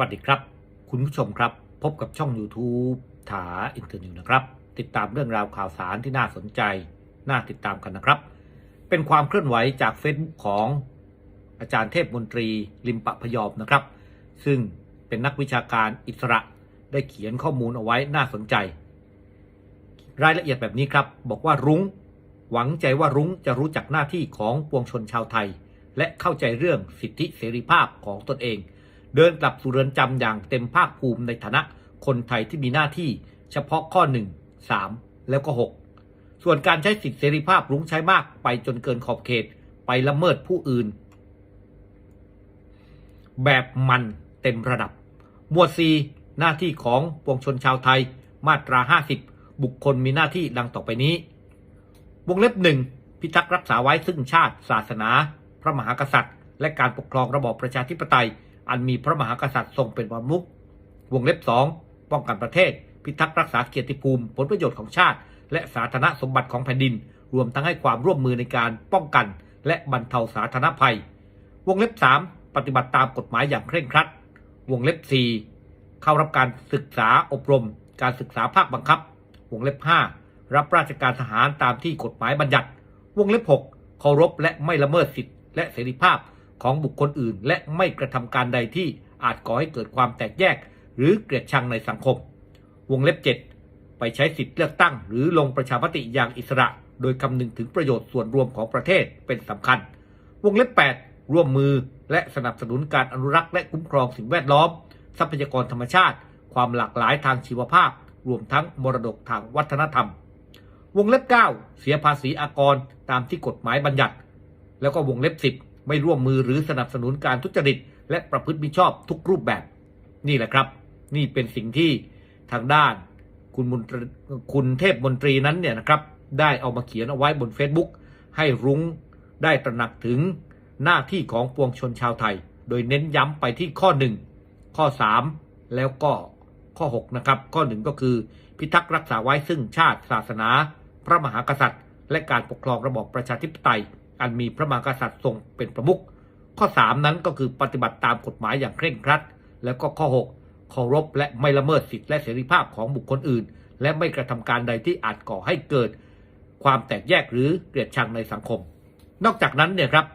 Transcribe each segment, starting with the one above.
วัสดีครับ คุณผู้ชมครับ พบกับช่อง YouTube ถาอินเตอร์นิวนะครับ ติดตามเรื่องราวข่าวสารที่น่าสนใจ น่าติดตามกันนะครับ เป็นความเคลื่อนไหวจาก Facebook ของอาจารย์เทพมนตรีลิมปะพยอมนะครับ ซึ่งเป็นนักวิชาการอิสระได้เขียนข้อมูลเอาไว้น่าสนใจ รายละเอียดแบบนี้ครับ บอกว่ารุง้ง หวังใจว่ารุ้งจะรู้จักหน้าที่ของปวงชนชาวไทย และเข้าใจเรื่องสิทธิเสรีภาพของตนเอง เดินกลับสู่เรือนจำอย่างเต็มภาคภูมิในฐานะคนไทยที่มีหน้าที่เฉพาะข้อ 1 3 แล้วก็ 6 ส่วนการใช้สิทธิเสรีภาพรุ้งใช้มากไปจนเกินขอบเขตไปละเมิดผู้อื่น แบบมันเต็มระดับ หมวด 4 หน้าที่ของปวงชนชาวไทย มาตรา 50 บุคคลมีหน้าที่ดังต่อไปนี้ วงเล็บหนึ่งพิทักษ์รักษาไว้ซึ่งชาติ ศาสนา พระมหากษัตริย์ และการปกครองระบอบประชาธิปไตย อันมีพระมหากษัตริย์ทรงเป็นประมุขวงเล็บสองป้องกันประเทศ พิทักษ์รักษาเกียรติภูมิ ผลประโยชน์ของชาติ และสาธารณสมบัติของแผ่นดิน รวมทั้งให้ความร่วมมือในการป้องกัน และบรรเทาสาธารณภัย วงเล็บสามปฏิบัติตามกฎหมายอย่างเคร่งครัด วงเล็บสี่เข้ารับการศึกษาอบรม การศึกษาภาคบังคับ วงเล็บห้ารับราชการทหารตามที่กฎหมายบัญญัติ วงเล็บ 6 เคารพและไม่ละเมิดสิทธิและเสรีภาพ ของบุคคลอื่น และไม่กระทำการใดที่อาจก่อให้เกิดความแตกแยก หรือเกลียดชังในสังคม วงเล็บ 7 ไปใช้สิทธิเลือกตั้ง หรือลงประชามติอย่างอิสระ โดยคำนึงถึงประโยชน์ส่วนรวมของประเทศเป็นสำคัญ วงเล็บ 8 ร่วมมือและสนับสนุนการอนุรักษ์และคุ้มครองสิ่งแวดล้อม ทรัพยากรธรรมชาติ ความหลากหลายทางชีวภาพ รวมทั้งมรดกทางวัฒนธรรม วงเล็บ 9 เสียภาษีอากรตามที่กฎหมายบัญญัติ แล้วก็วงเล็บ 10 ไม่ร่วมมือหรือสนับสนุนการทุจริต และประพฤติมิชอบทุกรูปแบบ นี่แหละครับ นี่เป็นสิ่งที่ทางด้านคุณมนตรคุณเทพมนตรีนั้นเนี่ยนะครับ ได้เอามาเขียนเอาไว้บน Facebook ให้รุ้งได้ตระหนักถึงหน้าที่ของปวงชนชาวไทย โดยเน้นย้ำไปที่ข้อ 1 ข้อ 3 แล้วก็ข้อ 6 นะครับ ข้อ 1 ก็คือ พิทักษ์รักษาไว้ซึ่งชาติศาสนา พระมหากษัตริย์ และการปกครองระบอบประชาธิปไตย อันมีพระมหากษัตริย์ทรงเป็นประมุขข้อ 3 นั้นก็คือปฏิบัติตามกฎหมายอย่างเคร่งครัด แล้วก็ข้อ 6 เคารพและไม่ละเมิดสิทธิและเสรีภาพของบุคคลอื่น และไม่กระทำการใดที่อาจก่อให้เกิด ความแตกแยกหรือเกลียดชังในสังคม นอกจากนั้นเนี่ยครับ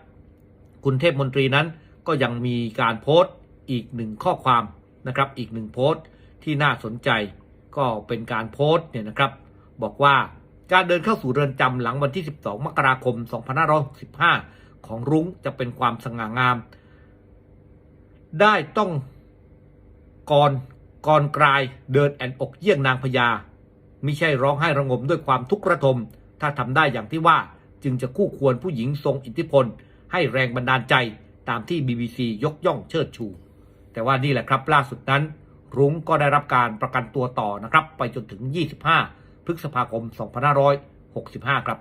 คุณเทพมนตรีนั้นก็ยังมีการโพสต์อีกหนึ่งข้อความนะครับ อีกหนึ่งโพสต์ที่น่าสนใจ ก็เป็นการโพสต์เนี่ยนะครับ บอกว่า การเดินเข้าสู่เรือนจำหลังวันที่ 12 มกราคม 2565 ของรุ้งจะเป็นความสง่างาม ได้ต้องกรกรกลายเดินแอนอกเยี่ยงนางพญาไมิใช่ร้องไห้ระงมด้วยความทุกข์ระทม ถ้าทำได้อย่างที่ว่าจึงจะคู่ควรผู้หญิงทรงอิทธิพล ให้แรงบันดาลใจตามที่ BBC ยกย่องเชิดชู แต่ว่านี่แหละครับล่าสุดนั้น รุ้งก็ได้รับการประกันตัวต่อนะครับ ไปจนถึง 25 พฤษภาคม 2565 ครับ